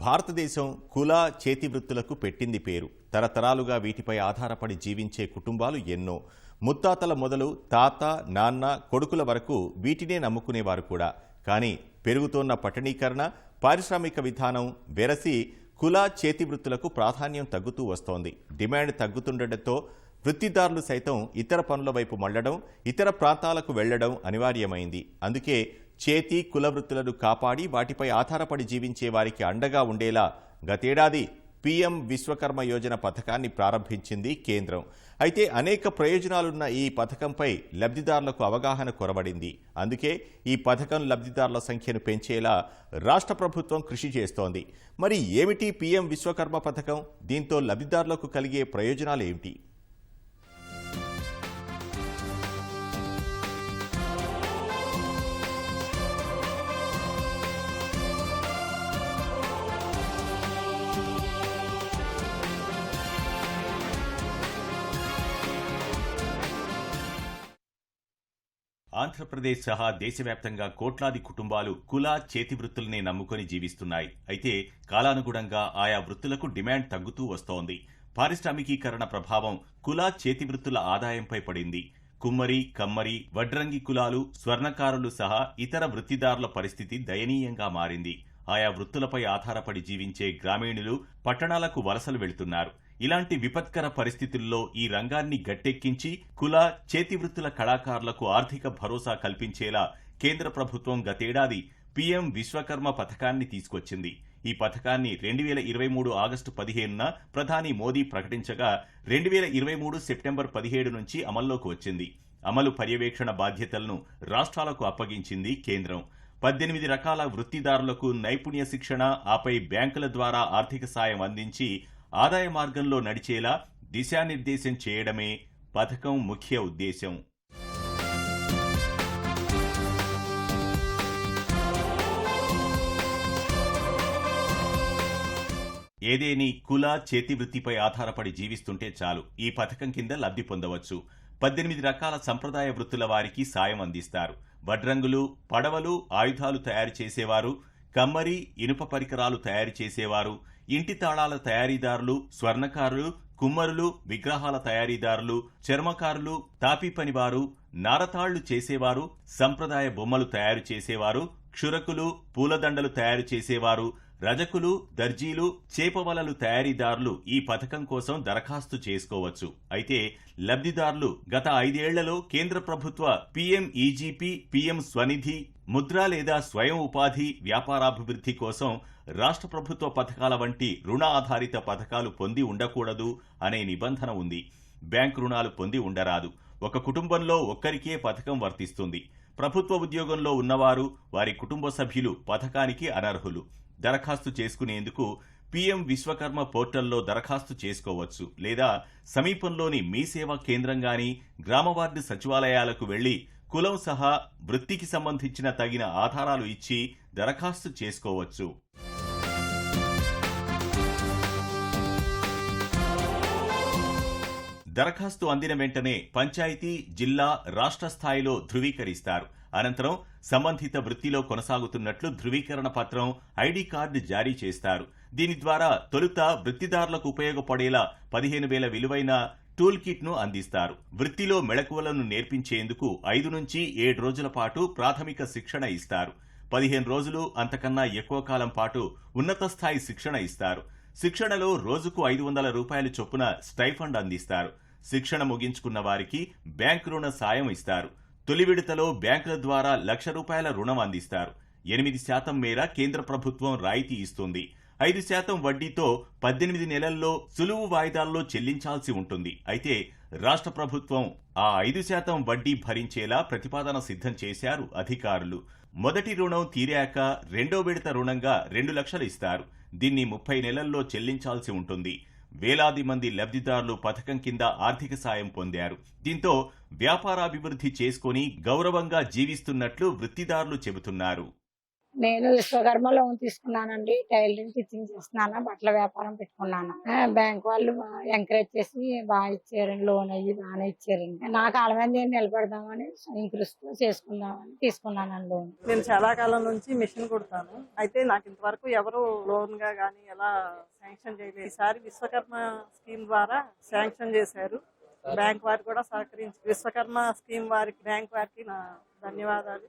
భారతదేశం కుల చేతి వృత్తులకు పెట్టింది పేరు. తరతరాలుగా వీటిపై ఆధారపడి జీవించే కుటుంబాలు ఎన్నో. ముత్తాతల మొదలు తాత నాన్న కొడుకుల వరకు వీటినే నమ్ముకునేవారు కూడా. కానీ పెరుగుతోన్న పట్టణీకరణ పారిశ్రామిక విధానం వెరసి కుల చేతి వృత్తులకు ప్రాధాన్యం తగ్గుతూ వస్తోంది. డిమాండ్ తగ్గుతుండటంతో వృత్తిదారులు సైతం ఇతర పనుల వైపు మళ్ళడం ఇతర ప్రాంతాలకు వెళ్ళడం అనివార్యమైంది. అందుకే చేతి కుల వృత్తులను కాపాడి వాటిపై ఆధారపడి జీవించే వారికి అండగా ఉండేలా గతేడాది పీఎం విశ్వకర్మ యోజన పథకాన్ని ప్రారంభించింది కేంద్రం. అయితే అనేక ప్రయోజనాలున్న ఈ పథకంపై లబ్ధిదారులకు అవగాహన కొరబడింది. అందుకే ఈ పథకం లబ్ధిదారుల సంఖ్యను పెంచేలా రాష్ట్ర ప్రభుత్వం కృషి చేస్తోంది. మరి ఏమిటి పీఎం విశ్వకర్మ పథకం? దీంతో లబ్ధిదారులకు కలిగే ప్రయోజనాలు ఏమిటి? ఆంధ్రప్రదేశ్ సహా దేశవ్యాప్తంగా కోట్లాది కుటుంబాలు కుల చేతి వృత్తులనే నమ్ముకొని జీవిస్తున్నాయి. అయితే కాలానుగుణంగా ఆయా వృత్తులకు డిమాండ్ తగ్గుతూ వస్తోంది. పారిశ్రామికీకరణ ప్రభావం కుల చేతి వృత్తుల ఆదాయంపై పడింది. కుమ్మరి కమ్మరి వడ్రంగి కులాలు స్వర్ణకారులు సహా ఇతర వృత్తిదారుల పరిస్థితి దయనీయంగా మారింది. ఆయా వృత్తులపై ఆధారపడి జీవించే గ్రామీణులు పట్టణాలకు వలసలు వెళుతున్నారు. ఇలాంటి విపత్కర పరిస్థితుల్లో ఈ రంగాన్ని గట్టెక్కించి కుల చేతివృత్తుల కళాకారులకు ఆర్థిక భరోసా కల్పించేలా కేంద్ర ప్రభుత్వం గతేడాది పీఎం విశ్వకర్మ పథకాన్ని తీసుకొచ్చింది. ఈ పథకాన్ని రెండు వేల ఇరవై మూడు ఆగస్టు పదిహేనున ప్రధాని మోదీ ప్రకటించగా రెండు వేల ఇరవై మూడు సెప్టెంబర్ పదిహేడు నుంచి అమల్లోకి వచ్చింది. అమలు పర్యవేక్షణ బాధ్యతలను రాష్ట్రాలకు అప్పగించింది కేంద్రం. పద్దెనిమిది రకాల వృత్తిదారులకు నైపుణ్య శిక్షణ ఆపై బ్యాంకుల ద్వారా ఆర్థిక సాయం అందించి ఆదాయ మార్గంలో నడిచేలా దిశానిర్దేశం చేయడమే పథకం ముఖ్య ఉద్దేశం ఏదేని కుల చేతి వృత్తిపై ఆధారపడి జీవిస్తుంటే చాలు. ఈ పథకం కింద లబ్ధి పొందవచ్చు. పద్దెనిమిది రకాల సంప్రదాయ వృత్తుల వారికి సాయం అందిస్తారు. వడ్రంగులు పడవలు ఆయుధాలు తయారు చేసేవారు. కమ్మరి ఇనుప పరికరాలు తయారు చేసేవారు. ఇంటి తాళాల తయారీదారులు స్వర్ణకారులు కుమ్మరులు విగ్రహాల తయారీదారులు చర్మకారులు తాపీ పనివారు నారతాళ్ళు చేసేవారు సంప్రదాయ బొమ్మలు తయారు చేసేవారు క్షురకులు పూలదండలు తయారు చేసేవారు రజకులు దర్జీలు చేపవలలు తయారీదారులు ఈ పథకం కోసం దరఖాస్తు చేసుకోవచ్చు. అయితే లబ్ధిదారులు గత ఐదేళ్ళలో కేంద్ర ప్రభుత్వ PM EGP PM Svanidhi Mudra లేదా స్వయం ఉపాధి వ్యాపారాభివృద్ధి కోసం రాష్ట్ర ప్రభుత్వ పథకాల వంటి రుణ ఆధారిత పథకాలు పొంది ఉండకూడదు అనే నిబంధన ఉంది. బ్యాంక్ రుణాలు పొంది ఉండరాదు. ఒక కుటుంబంలో ఒక్కరికే పథకం వర్తిస్తుంది. ప్రభుత్వ ఉద్యోగంలో ఉన్నవారు వారి కుటుంబ సభ్యులు పథకానికి అనర్హులు. దరఖాస్తు చేసుకునేందుకు పీఎం విశ్వకర్మ పోర్టల్లో దరఖాస్తు చేసుకోవచ్చు లేదా సమీపంలోని మీ సేవా కేంద్రం గాని గ్రామవార్డు సచివాలయాలకు వెళ్ళి కులం సహా వృత్తికి సంబంధించిన తగిన ఆధారాలు ఇచ్చి దరఖాస్తు చేసుకోవచ్చు. దరఖాస్తు అందిన వెంటనే పంచాయతీ జిల్లా రాష్ట్ర స్థాయిలో ధృవీకరిస్తారు. అనంతరం సంబంధిత వృత్తిలో కొనసాగుతున్నట్లు ధృవీకరణ పత్రం ఐడి కార్డు జారీ చేస్తారు. దీని ద్వారా తొలుత వృత్తిదారులకు ఉపయోగపడేలా పదిహేను వేల విలువైన టూల్ కిట్ను అందిస్తారు. వృత్తిలో మెళకువలను నేర్పించేందుకు ఐదు నుంచి ఏడు రోజుల పాటు ప్రాథమిక శిక్షణ ఇస్తారు. పదిహేను రోజులు అంతకన్నా ఎక్కువ కాలం పాటు ఉన్నత స్థాయి శిక్షణ ఇస్తారు. శిక్షణలో రోజుకు ఐదు వందల రూపాయల చొప్పున స్టైఫండ్ అందిస్తారు. శిక్షణ ముగించుకున్న వారికి బ్యాంక్ రుణ సాయం ఇస్తారు. తొలి విడతలో బ్యాంకుల ద్వారా లక్ష రూపాయల రుణం అందిస్తారు. ఎనిమిది శాతం మేర కేంద్ర ప్రభుత్వం రాయితీ ఇస్తుంది. ఐదు శాతం వడ్డీతో పద్దెనిమిది నెలల్లో సులువు వాయిదాల్లో చెల్లించాల్సి ఉంటుంది. అయితే రాష్ట్ర ప్రభుత్వం ఆ ఐదు శాతం వడ్డీ భరించేలా ప్రతిపాదన సిద్ధం చేశారు అధికారులు. మొదటి రుణం తీరాక రెండో విడత రుణంగా రెండు లక్షలు ఇస్తారు. దీన్ని ముప్పై నెలల్లో చెల్లించాల్సి ఉంటుంది. వేలాది మంది లబ్ధిదారులు పథకం కింద ఆర్థిక సాయం పొందారు. దీంతో వ్యాపారాభివృద్ధి చేసుకుని గౌరవంగా జీవిస్తున్నట్లు వృత్తిదారులు చెబుతున్నారు. నేను విశ్వకర్మ లోన్ తీసుకున్నానండి టైలరింగ్ స్టిచ్చింగ్ చేస్తున్నాను బట్టల వ్యాపారం పెట్టుకున్నాను. బ్యాంక్ వాళ్ళు ఎంకరేజ్ చేసి బాగా ఇచ్చారండి లోన్ అయ్యి బాగానే ఇచ్చారండి నా కాలం మీద నేను నిలబడదామని ఇంక్రిస్తూ చేసుకుందామని తీసుకున్నానండి లోన్. నేను చాలా కాలం నుంచి మిషన్ కుడతాను. అయితే నాకు ఇంతవరకు ఎవరు లోన్గా కానీ ఎలా శాంక్షన్ చేయలేదు. ఈసారి విశ్వకర్మ స్కీమ్ ద్వారా శాంక్షన్ చేశారు. బ్యాంక్ వారు కూడా సహకరించి విశ్వకర్మ స్కీమ్ వారికి బ్యాంక్ వారికి నా ధన్యవాదాలు.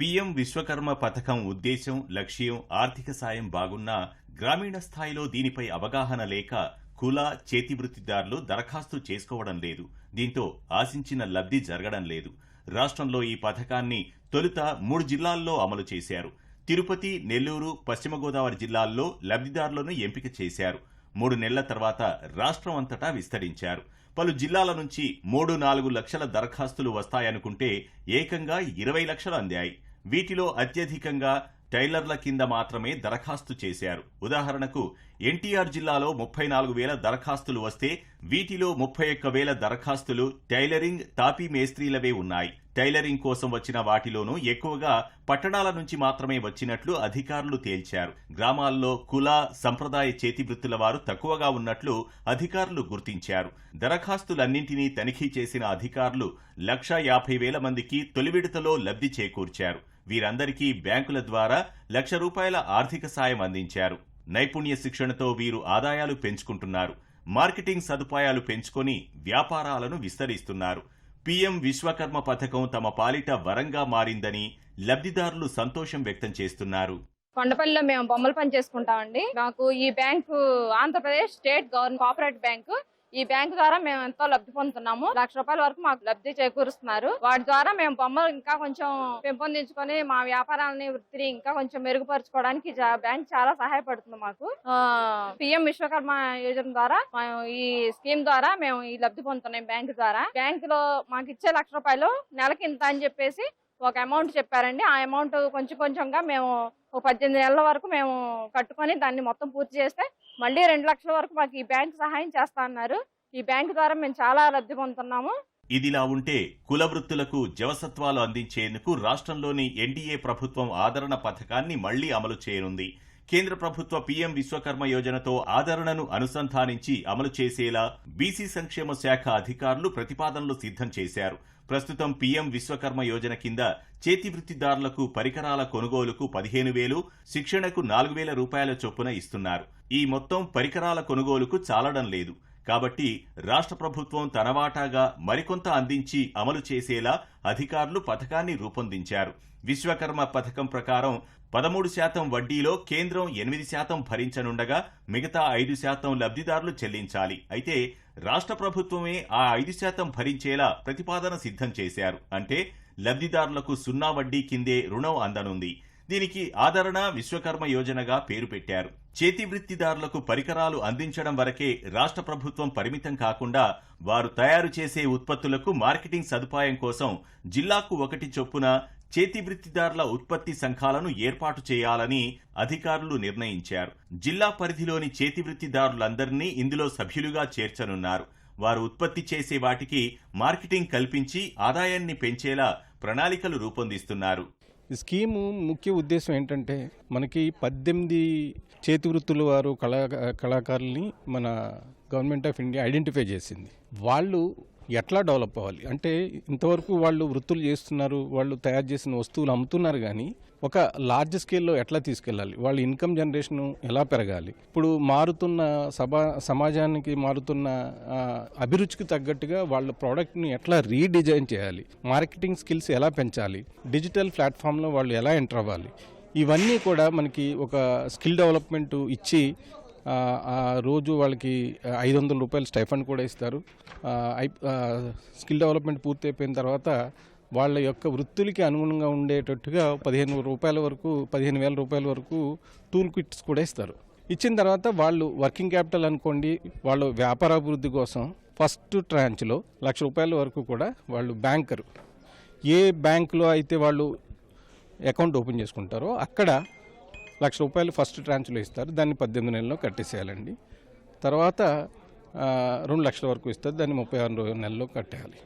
పీఎం విశ్వకర్మ పథకం ఉద్దేశం లక్ష్యం ఆర్థిక సాయం బాగున్నా గ్రామీణ స్థాయిలో దీనిపై అవగాహన లేక కుల చేతివృత్తిదారులు దరఖాస్తు చేసుకోవడం లేదు. దీంతో ఆశించిన లబ్ధి జరగడం లేదు. రాష్ట్రంలో ఈ పథకాన్ని తొలుత మూడు జిల్లాల్లో అమలు చేశారు. తిరుపతి నెల్లూరు పశ్చిమ గోదావరి జిల్లాల్లో లబ్ధిదారులను ఎంపిక చేశారు. మూడు నెలల తర్వాత రాష్ట్రం అంతటా విస్తరించారు. పలు జిల్లాల నుంచి మూడు నాలుగు లక్షల దరఖాస్తులు వస్తాయనుకుంటే ఏకంగా ఇరవై లక్షలు అందాయి. వీటిలో అత్యధికంగా టైలర్ల కింద మాత్రమే దరఖాస్తు చేశారు. ఉదాహరణకు ఎన్టీఆర్ జిల్లాలో ముప్పై నాలుగు వేల దరఖాస్తులు వస్తే వీటిలో ముప్పై ఒక్క వేల దరఖాస్తులు టైలరింగ్ తాపీ మేస్త్రీలవే ఉన్నాయి. టైలరింగ్ కోసం వచ్చిన వాటిలోనూ ఎక్కువగా పట్టణాల నుంచి మాత్రమే వచ్చినట్లు అధికారులు తేల్చారు. గ్రామాల్లో కుల సంప్రదాయ చేతివృత్తుల వారు తక్కువగా ఉన్నట్లు అధికారులు గుర్తించారు. దరఖాస్తులన్నింటినీ తనిఖీ చేసిన అధికారులు లక్ష యాభై వేల మందికి తొలి విడతలో లబ్ధి చేకూర్చారు. వీరందరికీ బ్యాంకుల ద్వారా లక్ష రూపాయల ఆర్థిక సాయం అందించారు. నైపుణ్య శిక్షణతో వీరు ఆదాయాలు పెంచుకుంటున్నారు. మార్కెటింగ్ సదుపాయాలు పెంచుకొని వ్యాపారాలను విస్తరిస్తున్నారు. పీఎం విశ్వకర్మ పథకం తమ పాలిట వరంగా మారిందని లబ్ధిదారులు సంతోషం వ్యక్తం చేస్తున్నారు. కొండపల్లిలో మేము బొమ్మలు పని చేసుకుంటామండి మాకు ఈ bank Andhra Pradesh state government cooperative bank ఈ బ్యాంకు ద్వారా మేము ఎంతో లబ్ధి పొందుతున్నాము. లక్ష రూపాయల వరకు మాకు లబ్ధి చేకూరుస్తున్నారు. వాటి ద్వారా మేము బొమ్మలు ఇంకా కొంచెం పెంపొందించుకొని మా వ్యాపారాలని వృత్తిని ఇంకా కొంచెం మెరుగుపరచుకోవడానికి బ్యాంక్ చాలా సహాయపడుతుంది మాకు. పిఎం విశ్వకర్మ యోజన ద్వారా మేము ఈ స్కీమ్ ద్వారా మేము ఈ లబ్ధి పొందుతున్నాం బ్యాంకు ద్వారా. బ్యాంక్లో మాకు ఇచ్చే లక్ష రూపాయలు నెలకి ఇంత అని చెప్పేసి ఒక అమౌంట్ చెప్పారండి. ఆ అమౌంట్ కొంచెం కొంచెంగా మేము ఒక పద్దెనిమిది నెలల వరకు మేము కట్టుకొని దాన్ని మొత్తం పూర్తి చేస్తే మళ్ళీ రెండు లక్షల వరకు మాకు ఈ బ్యాంక్ సహాయం చేస్తా అన్నారు. ఈ బ్యాంక్ ద్వారా మేము చాలా లబ్ధి పొందుతున్నాము. ఇదిలా ఉంటే కుల వృత్తులకు జవసత్వాలు అందించేందుకు రాష్ట్రంలోని ఎన్డీఏ ప్రభుత్వం ఆదరణ పథకాన్ని మళ్ళీ అమలు చేయనుంది. కేంద్ర ప్రభుత్వ పీఎం విశ్వకర్మ యోజనతో ఆదరణను అనుసంధానించి అమలు చేసేలా బీసీ సంక్షేమ శాఖ అధికారులు ప్రతిపాదనలు సిద్ధం చేశారు. ప్రస్తుతం పీఎం విశ్వకర్మ యోజన కింద చేతి వృత్తిదారులకు పరికరాల కొనుగోలుకు పదిహేను వేలు శిక్షణకు నాలుగు వేల రూపాయల చొప్పున ఇస్తున్నారు. ఈ మొత్తం పరికరాల కొనుగోలుకు చాలడం లేదు. కాబట్టి రాష్ట్ర ప్రభుత్వం తనవాటాగా మరికొంత అందించి అమలు చేసేలా అధికారులు పథకాన్ని రూపొందించారు. విశ్వకర్మ పథకం ప్రకారం పదమూడు శాతం వడ్డీలో కేంద్రం ఎనిమిది శాతం భరించనుండగా మిగతా ఐదు శాతం లబ్ధిదారులు చెల్లించాలి. అయితే రాష్ట్ర ప్రభుత్వమే ఆ ఐదు శాతం భరించేలా ప్రతిపాదన సిద్ధం చేశారు. అంటే లబ్ధిదారులకు సున్నా వడ్డీ కిందే రుణం అందనుంది. దీనికి ఆదరణ విశ్వకర్మ యోజనగా పేరు పెట్టారు. చేతి వృత్తిదారులకు పరికరాలు అందించడం వరకే రాష్ట్ర ప్రభుత్వం పరిమితం కాకుండా వారు తయారు చేసే ఉత్పత్తులకు మార్కెటింగ్ సదుపాయం కోసం జిల్లాకు ఒకటి చొప్పున చేతివృత్తిదారుల ఉత్పత్తి సంఘాలను ఏర్పాటు చేయాలని అధికారులు నిర్ణయించారు. జిల్లా పరిధిలోని చేతివృత్తిదారులందరినీ ఇందులో సభ్యులుగా చేర్చనున్నారు. వారు ఉత్పత్తి చేసే వాటికి మార్కెటింగ్ కల్పించి ఆదాయాన్ని పెంచేలా ప్రణాళికలు రూపొందిస్తున్నారు. ఈ స్కీము ముఖ్య ఉద్దేశం ఏంటంటే మనకి పద్దెనిమిది చేతివృత్తుల వారు కళా కళాకారుల్ని మన గవర్నమెంట్ ఆఫ్ ఇండియా ఐడెంటిఫై చేసింది. వాళ్ళు ఎట్లా డెవలప్ అవ్వాలి? అంటే ఇంతవరకు వాళ్ళు వృత్తులు చేస్తున్నారు వాళ్ళు తయారు చేసిన వస్తువులు అమ్ముతున్నారు కానీ ఒక లార్జ్ స్కేల్లో ఎట్లా తీసుకెళ్ళాలి? వాళ్ళ ఇన్కమ్ జనరేషన్ ఎలా పెరగాలి? ఇప్పుడు మారుతున్న సభా సమాజానికి మారుతున్న అభిరుచికి తగ్గట్టుగా వాళ్ళ ప్రోడక్ట్ని ఎట్లా రీడిజైన్ చేయాలి? మార్కెటింగ్ స్కిల్స్ ఎలా పెంచాలి? డిజిటల్ ప్లాట్ఫామ్లో వాళ్ళు ఎలా ఎంటర్ అవ్వాలి? ఇవన్నీ కూడా మనకి ఒక స్కిల్ డెవలప్మెంట్ ఇచ్చి రోజు వాళ్ళకి ఐదు వందల రూపాయలు స్టైఫండ్ కూడా ఇస్తారు. స్కిల్ డెవలప్మెంట్ పూర్తి అయిపోయిన తర్వాత వాళ్ళ యొక్క వృత్తులకి అనుగుణంగా ఉండేటట్టుగా పదిహేను రూపాయల వరకు పదిహేను వేల రూపాయల వరకు టూల్ కిట్స్ కూడా ఇస్తారు. ఇచ్చిన తర్వాత వాళ్ళు వర్కింగ్ క్యాపిటల్ అనుకోండి వాళ్ళు వ్యాపారాభివృద్ధి కోసం ఫస్ట్ ట్రాంచ్లో లక్ష రూపాయల వరకు కూడా వాళ్ళు బ్యాంకరు. ఏ బ్యాంకులో అయితే వాళ్ళు అకౌంట్ ఓపెన్ చేసుకుంటారో అక్కడ లక్ష రూపాయలు ఫస్ట్ ట్రాన్స్లో ఇస్తారు. దాన్ని పద్దెనిమిది నెలల్లో కట్టేసేయాలండి. తర్వాత రెండు లక్షల వరకు ఇస్తారు. దాన్ని ముప్పై ఆరు నెలల్లో కట్టేయాలి.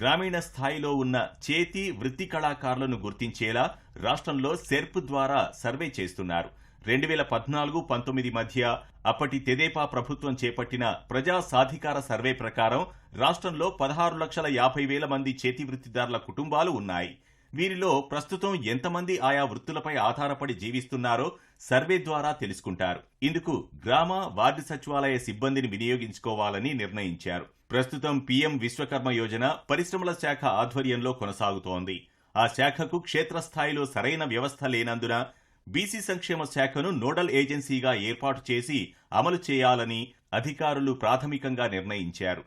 గ్రామీణ స్థాయిలో ఉన్న చేతి వృత్తి కళాకారులను గుర్తించేలా రాష్ట్రంలో సెర్ప్ ద్వారా సర్వే చేస్తున్నారు. రెండు వేల పద్నాలుగు పంతొమ్మిది మధ్య అప్పటి తెదేపా ప్రభుత్వం చేపట్టిన ప్రజా సాధికార సర్వే ప్రకారం రాష్ట్రంలో పదహారు లక్షల యాభై వేల మంది చేతి వృత్తిదారుల కుటుంబాలు ఉన్నాయి. వీరిలో ప్రస్తుతం ఎంతమంది ఆయా వృత్తులపై ఆధారపడి జీవిస్తున్నారో సర్వే ద్వారా తెలుసుకుంటారు. ఇందుకు గ్రామ వార్డు సచివాలయ సిబ్బందిని వినియోగించుకోవాలని నిర్ణయించారు. ప్రస్తుతం పీఎం విశ్వకర్మ యోజన పరిశ్రమల శాఖ ఆధ్వర్యంలో కొనసాగుతోంది. ఆ శాఖకు క్షేత్రస్థాయిలో సరైన వ్యవస్థ లేనందున బీసీ సంక్షేమ శాఖను నోడల్ ఏజెన్సీగా ఏర్పాటు చేసి అమలు చేయాలని అధికారులు ప్రాథమికంగా నిర్ణయించారు.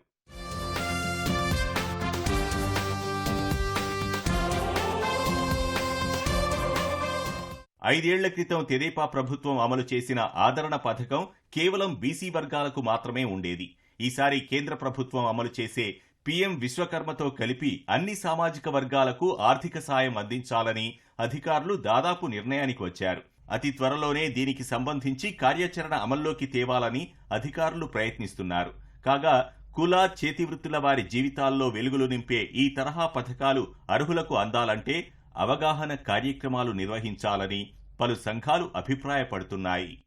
ఐదేళ్ళ క్రితం తెదేపా ప్రభుత్వం అమలు చేసిన ఆదరణ పథకం కేవలం బీసీ వర్గాలకు మాత్రమే ఉండేది. ఈసారి కేంద్ర ప్రభుత్వం అమలు చేసే పీఎం విశ్వకర్మతో కలిపి అన్ని సామాజిక వర్గాలకు ఆర్థిక సాయం అందించాలని అధికారులు దాదాపు నిర్ణయానికి వచ్చారు. అతి త్వరలోనే దీనికి సంబంధించి కార్యాచరణ అమల్లోకి తేవాలని అధికారులు ప్రయత్నిస్తున్నారు. కాగా కుల చేతివృత్తుల వారి జీవితాల్లో వెలుగులు నింపే ఈ తరహా పథకాలు అర్హులకు అందాలంటే అవగాహన కార్యక్రమాలు నిర్వహించాలని పలు సంఘాలు అభిప్రాయపడుతున్నాయి.